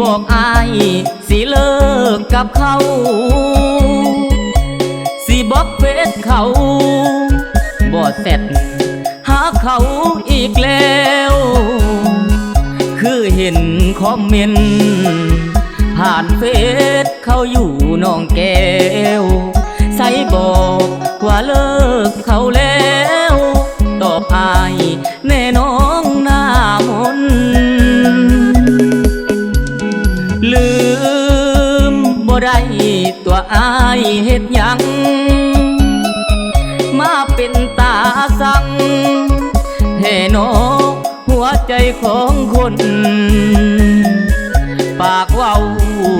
บอกอายสิเลิกกับเขา สิบอกเฟซเขาบอดเสร็จหาเขาอีกแล้ว คือเห็นคอมเมนต์ผ่านเฟซเขาอยู่น้องแก้วใส่บอกว่าเลิกเขาแล้ว ตอบอายแน่นอง เฮ็ดหยัง มาเป็นตาสั่งให้นอหัวใจของคน ปากเว้า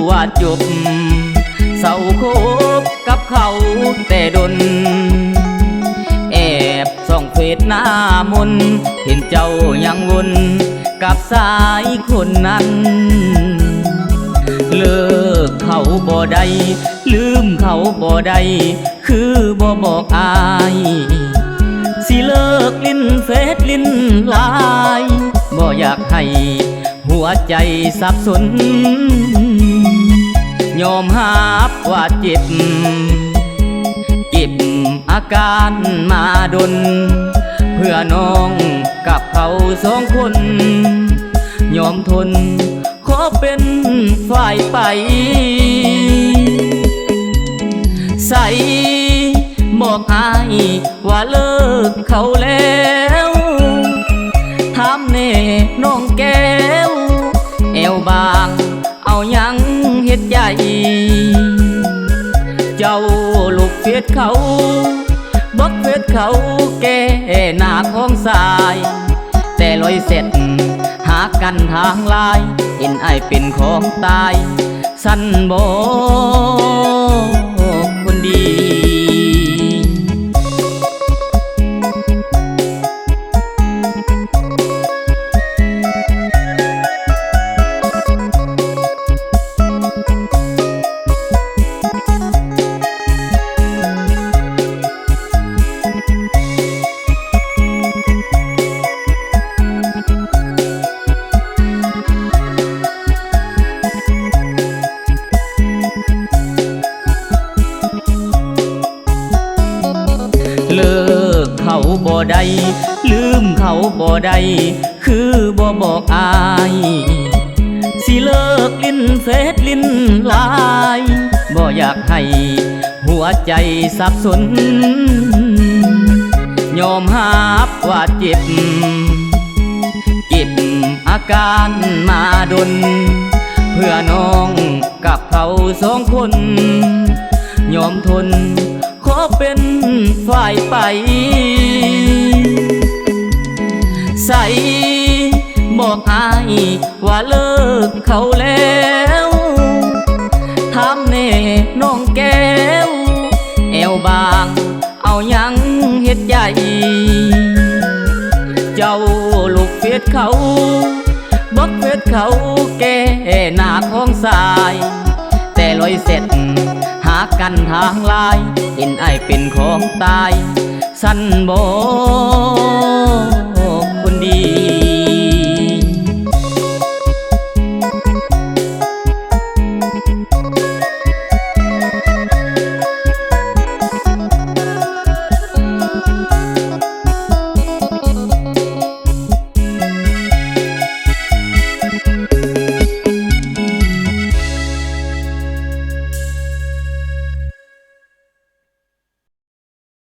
ว่าจบ เศร้าคบกับเขาแต่ดน แอบส่องเฟซหน้ามน เห็นเจ้ายังวนกับสายคนนั้น เลิก เขาบ่ได้ลืมเขาบ่ได้คือบ่บอกอายสิเลิกลิ้นเฟซลิ้นลายบ่อยากให้หัวใจสับสน ยอมหับว่าเจ็บ เก็บอาการมาดน เพื่อน้องกับเขาสองคน ยอมทน เป็นฝ่ายไป ใส่บอกอายว่าเลิกเขาแล้วถามเน่น้องแก้วแอวบาง เอายังเฮ็ดใหญ่ เจ้าลูกเฟียดเขาบอกเฟียดเขาแก่หน้าของสาย แต่ลอยเสร็จ กันทางลายเห็นไอเป็นของตาย สันบ ได้ลืมเขาบ่ได้คือบ่บอกอายสิเลิกลิ้นเฟซลิ้นลายบ่อยากให้หัวใจสับสน ยอมหับว่าเจ็บ เก็บอาการมาดน เพื่อน้องกับเขาสองคน ยอมทน ขอเป็นฝ่ายไป ว่าเลิกเขาแล้วถามเน่น้องแก้ว แอวบาง เอายังเฮ็ดใหญ่ เจ้าลูกเฟซเขาบอกเฟซเขาแก่หน้าของสาย แต่ลอยเสร็จ หากันทางลาย เห็นไอเป็นของตาย สันบอก